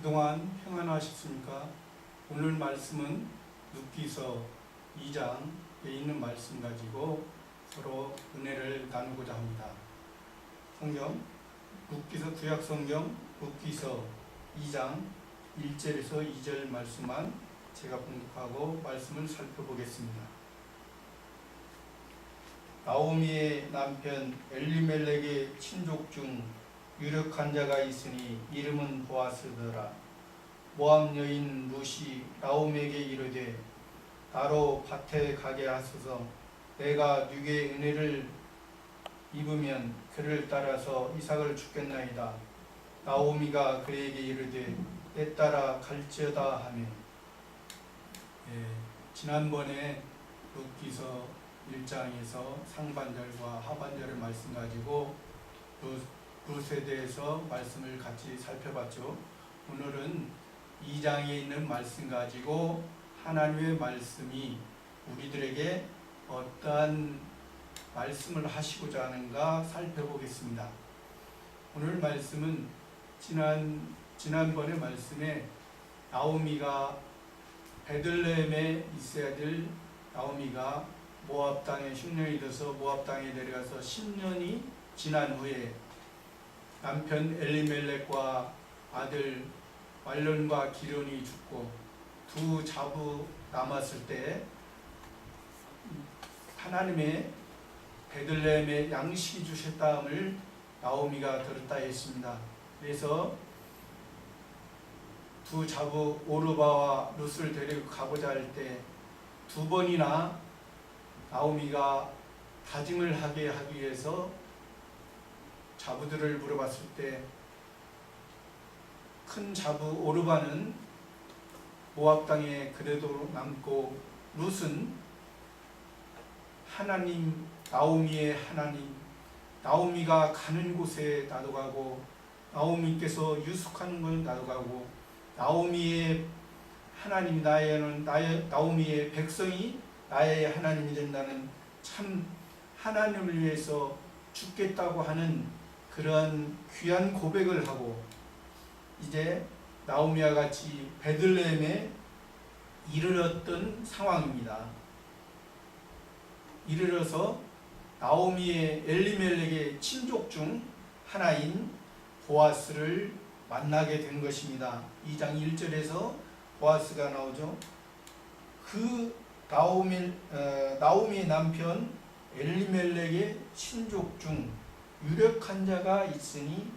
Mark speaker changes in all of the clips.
Speaker 1: 그동안 평안하셨습니까? 오늘 말씀은 눕기서 2장에 있는 말씀 가지고 서로 은혜를 나누고자 합니다. 성경 눕기서 구약 성경 눕기서 2장 1절에서 2절 말씀만 제가 봉독하고 말씀을 살펴보겠습니다. 나오미의 남편 엘리멜렉의 친족 중 유력한 자가 있으니 이름은 보아스더라. 모함 여인 루시 나오미에게 이르되 나로 밭에 가게 하소서 내가 누게 은혜를 입으면 그를 따라서 이삭을 죽겠나이다. 나오미가 그에게 이르되 내 따라 갈지어다 하며 예, 지난번에 룻기서 1장에서 상반절과 하반절의 말씀 가지고 룻, 룻에 대해서 말씀을 같이 살펴봤죠. 오늘은 2장에 있는 말씀 가지고 하나님의 말씀이 우리들에게 어떠한 말씀을 하시고자 하는가 살펴보겠습니다. 오늘 말씀은 지난 지난번의 말씀에 나오미가 베들레헴에 있어야 될 나오미가 모압 땅에 흉년이 돼서 모압 땅에 내려가서 10년이 지난 후에 남편 엘리멜렉과 아들 말론과 기론이 죽고 두 자부 남았을 때 하나님의 베들레헴에 양식이 주셨다함을 나오미가 들었다 했습니다. 그래서 두 자부 오르바와 룻을 데리고 가고자 할 때 두 번이나 나오미가 다짐을 하게 하기 위해서 자부들을 물어봤을 때 큰 자부 오르바는 모압 땅에 그래도 남고 룻은 하나님 나오미의 하나님 나오미가 가는 곳에 나도 가고 나오미께서 유숙하는 걸 나도 가고 나오미의 하나님 나의 나의 나오미의 백성이 나의 하나님이 된다는 참 하나님을 위해서 죽겠다고 하는 그런 귀한 고백을 하고 이제 나오미와 같이 베들레헴에 이르렀던 상황입니다. 이르러서 나오미의 엘리멜렉의 친족 중 하나인 보아스를 만나게 된 것입니다. 2장 1절에서 보아스가 나오죠. 그 나오미 어, 나오미의 남편 엘리멜렉의 친족 중 유력한 자가 있으니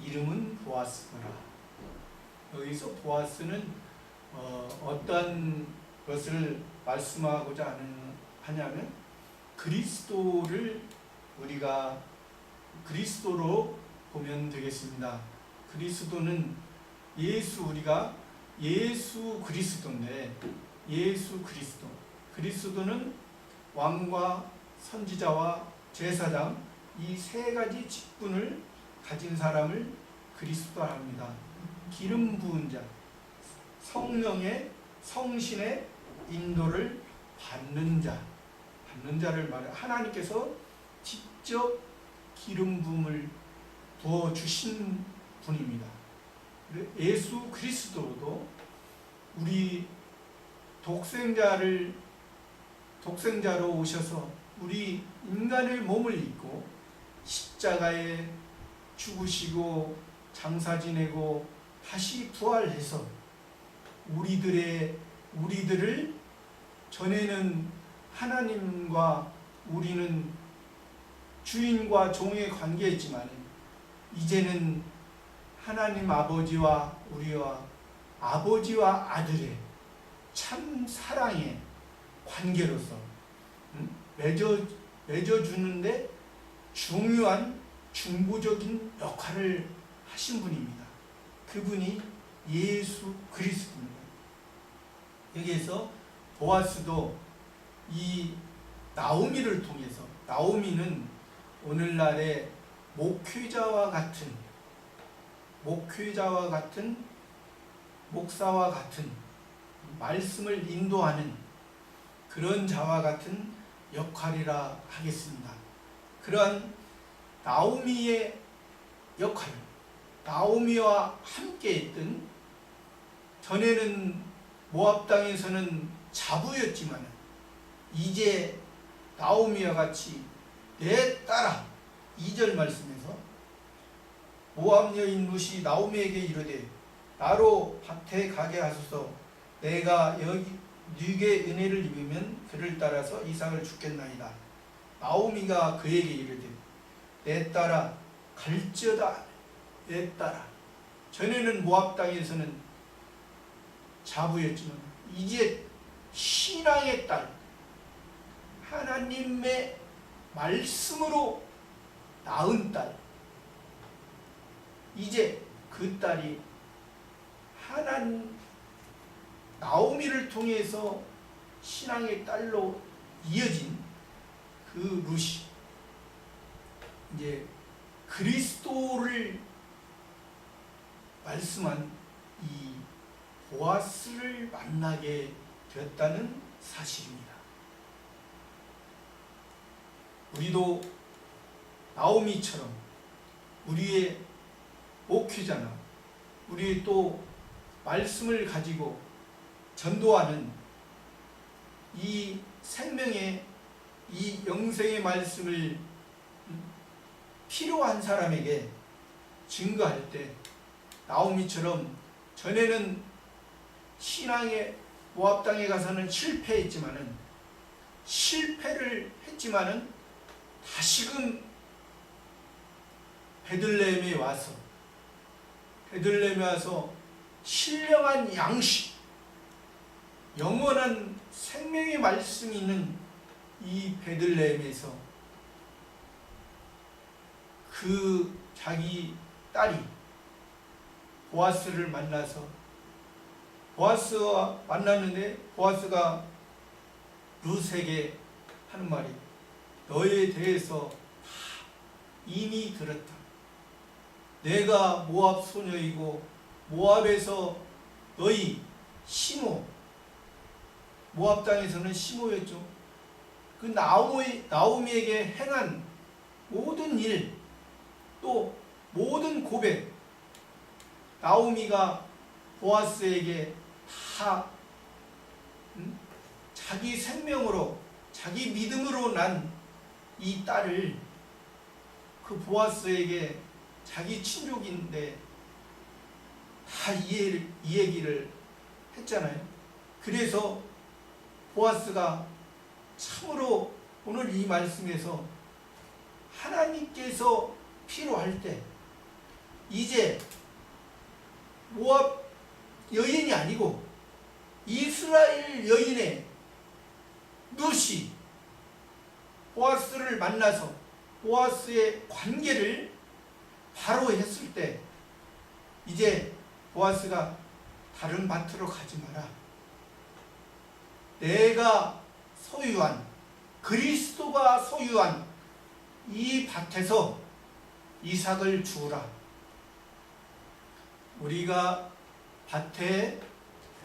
Speaker 1: 이름은 보아스더라. 여기서 보아스는 어, 어떤 것을 말씀하고자 하는 하냐면 그리스도를 우리가 그리스도로 보면 되겠습니다. 그리스도는 예수 우리가 예수 그리스도인데 예수 그리스도 그리스도는 왕과 선지자와 제사장 이 세 가지 직분을 가진 사람을 그리스도라 합니다. 기름 부은 자 성령의 성신의 인도를 받는 자 받는 자를 말해 하나님께서 직접 기름 부음을 부어 주신 분입니다. 예수 그리스도도 우리 독생자를 독생자로 오셔서 우리 인간의 몸을 입고 십자가에 죽으시고 장사 지내고 다시 부활해서 우리들의 우리들을 전에는 하나님과 우리는 주인과 종의 관계였지만 이제는 하나님 아버지와 우리와 아버지와 아들의 참 사랑의 관계로서 맺어 맺어 주는데 중요한 중보적인 역할을 하신 분입니다. 그분이 예수 그리스도입니다. 여기에서 보아스도 이 나오미를 통해서 나오미는 오늘날의 목회자와 같은 목회자와 같은 목사와 같은 말씀을 인도하는 그런 자와 같은 역할이라 하겠습니다. 그러한 나오미의 역할, 나오미와 함께 했던 전에는 모압 땅에서는 자부였지만 이제 나오미와 같이 내 딸아 2절 말씀에서 모압 여인 룻이 나오미에게 이르되 나로 밭에 가게 하소서. 내가 여기 네게 은혜를 입으면 그를 따라서 이삭을 죽겠나이다 나오미가 그에게 이르되 내 딸아 갈지어다. 내 딸아 전에는 모압 땅에서는 자부였지만 이제 신앙의 딸 하나님의 말씀으로 낳은 딸 이제 그 딸이 하나님 나오미를 통해서 신앙의 딸로 이어진 그 루시 이제 그리스도를 말씀한 이 보아스를 만나게 되었다는 사실입니다. 우리도 나오미처럼 우리의 목회자나 우리의 또 말씀을 가지고 전도하는 이 생명의 이 영생의 말씀을 필요한 사람에게 증거할 때 나오미처럼 전에는 신앙의 모압 땅에 가서는 실패했지만은 실패를 했지만은 다시금 베들레헴에 와서 베들레헴에 와서 신령한 양식 영원한 생명의 말씀이 있는 이 베들레헴에서 그 자기 딸이 보아스를 만나서 보아스와 만났는데 보아스가 룻에게 하는 말이 너에 대해서 다 이미 들었다. 내가 모압 소녀이고 모압에서 너희 시모 모압 땅에서는 시모였죠. 그 나오미, 나오미에게 행한 모든 일, 또 모든 고백, 나오미가 보아스에게 다 음? 자기 생명으로, 자기 믿음으로 난 이 딸을 그 보아스에게 자기 친족인데 다 이 얘기를 했잖아요. 그래서 보아스가 참으로 오늘 이 말씀에서 하나님께서 필요할 때 이제 모압 여인이 아니고 이스라엘 여인의 룻이 보아스를 만나서 보아스의 관계를 바로 했을 때 이제 보아스가 다른 밭으로 가지 마라. 내가 소유한 그리스도가 소유한 이 밭에서 이삭을 주우라. 우리가 밭에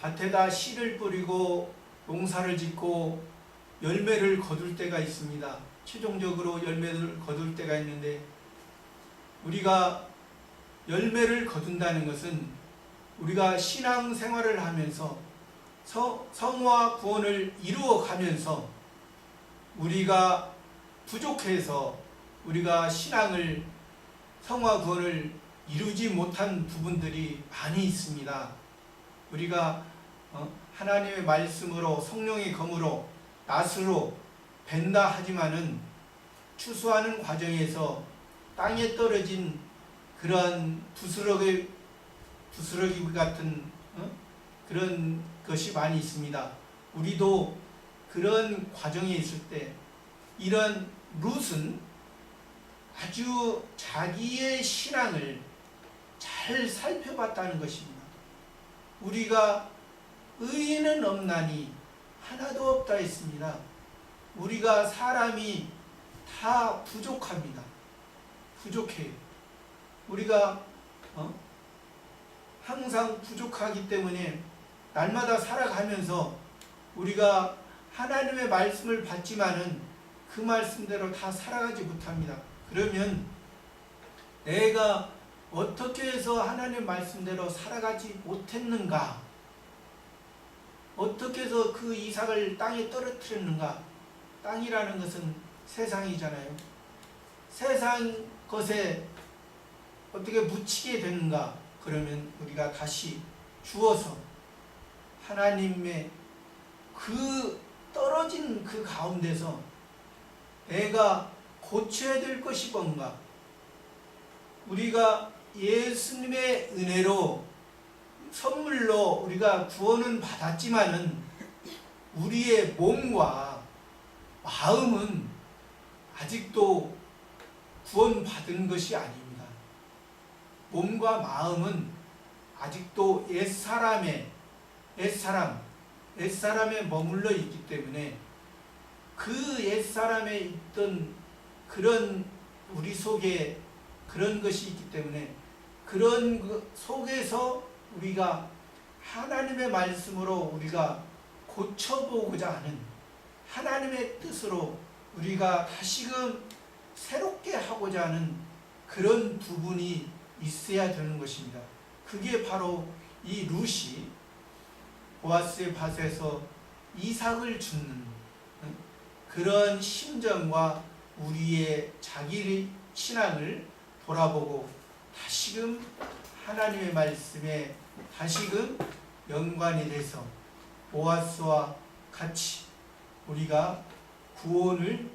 Speaker 1: 밭에다 씨를 뿌리고 농사를 짓고 열매를 거둘 때가 있습니다. 최종적으로 열매를 거둘 때가 있는데 우리가 열매를 거둔다는 것은 우리가 신앙 생활을 하면서 서, 성화 구원을 이루어 가면서 우리가 부족해서 우리가 신앙을 성화 구원을 이루지 못한 부분들이 많이 있습니다. 우리가 어, 하나님의 말씀으로 성령의 검으로 낫으로 벤다 하지만은 추수하는 과정에서 땅에 떨어진 그런 부스러기 부스러기 같은 어? 그런 것이 많이 있습니다. 우리도 그런 과정에 있을 때 이런 룻은 아주 자기의 신앙을 잘 살펴봤다는 것입니다. 우리가 의인은 없나니 하나도 없다 했습니다. 우리가 사람이 다 부족합니다. 부족해요. 우리가 어? 항상 부족하기 때문에 날마다 살아가면서 우리가 하나님의 말씀을 받지만은 그 말씀대로 다 살아가지 못합니다. 그러면 내가 어떻게 해서 하나님 말씀대로 살아가지 못했는가? 어떻게 해서 그 이삭을 땅에 떨어뜨렸는가? 땅이라는 것은 세상이잖아요. 세상 것에 어떻게 묻히게 되는가? 그러면 우리가 다시 주어서 하나님의 그 떨어진 그 가운데서 내가 고쳐야 될 것이 뭔가? 우리가 예수님의 은혜로 선물로 우리가 구원은 받았지만은 우리의 몸과 마음은 아직도 구원받은 것이 아닙니다. 몸과 마음은 아직도 옛사람의 옛사람, 옛사람에 머물러 있기 때문에 그 옛사람에 있던 그런 우리 속에 그런 것이 있기 때문에 그런 그 속에서 우리가 하나님의 말씀으로 우리가 고쳐보고자 하는 하나님의 뜻으로 우리가 다시금 새롭게 하고자 하는 그런 부분이 있어야 되는 것입니다. 그게 바로 이 룻이 보아스의 밭에서 이삭을 주는 그런 심정과 우리의 자기 신앙을 돌아보고 다시금 하나님의 말씀에 다시금 연관이 돼서 보아스와 같이 우리가 구원을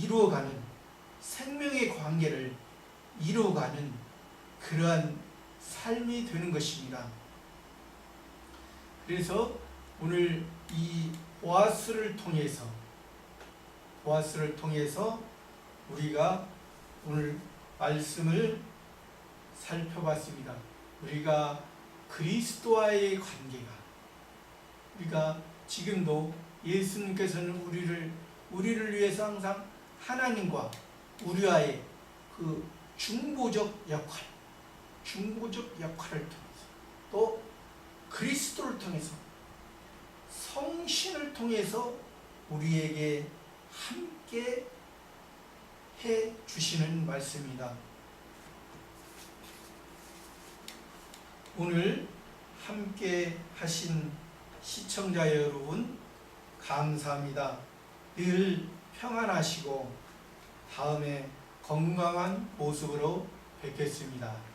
Speaker 1: 이루어가는 생명의 관계를 이루어가는 그러한 삶이 되는 것입니다. 그래서 오늘 이 보아스를 통해서 보아스를 통해서 우리가 오늘 말씀을 살펴봤습니다. 우리가 그리스도와의 관계가 우리가 지금도 예수님께서는 우리를 우리를 위해서 항상 하나님과 우리와의 그 중보적 역할, 중보적 역할을 통해서 또 그리스도를 통해서 성신을 통해서 우리에게 함께 해 주시는 말씀입니다. 오늘 함께 하신 시청자 여러분 감사합니다. 늘 평안하시고 다음에 건강한 모습으로 뵙겠습니다.